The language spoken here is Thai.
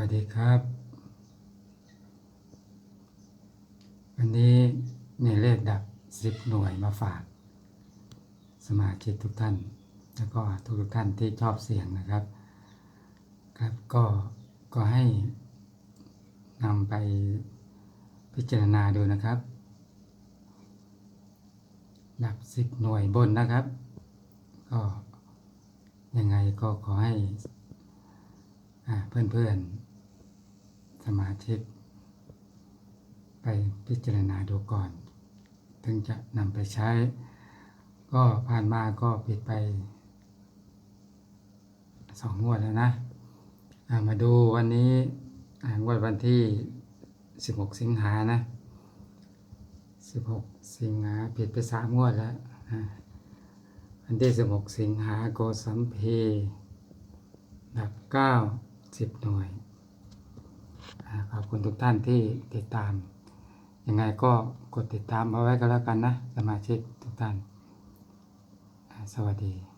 วัสดีครับ วันนี้มีเลขดับสิบหน่วยมาฝาก สมาชิกทุกท่าน แล้วก็ทุกๆท่านที่ชอบเสียงนะครับ ครับก็ก็ให้นำไปพิจารณาดูนะครับ ดับสิบหน่วยบนนะครับ ก็ยังไงก็ขอให้อ่าเพื่อนๆ สมาชิก ไปพิจารณาดูก่อน ถึงจะนำไปใช้ ก็ผ่านมาก็ปิดไปสองงวดแล้วนะามาดูวันนี้งวดวันที่ 16 สิงหานะ 16 สิงหาผิดไปสามงวดแล้ววันที่ 16 สิงหาโกสัมเพดับ 9 10 หน่วย ขอบคุณทุกท่านที่ติดตาม ยังไงก็กดติดตามเอาไว้ก็แล้วกันนะ สมาชิกทุกท่าน สวัสดี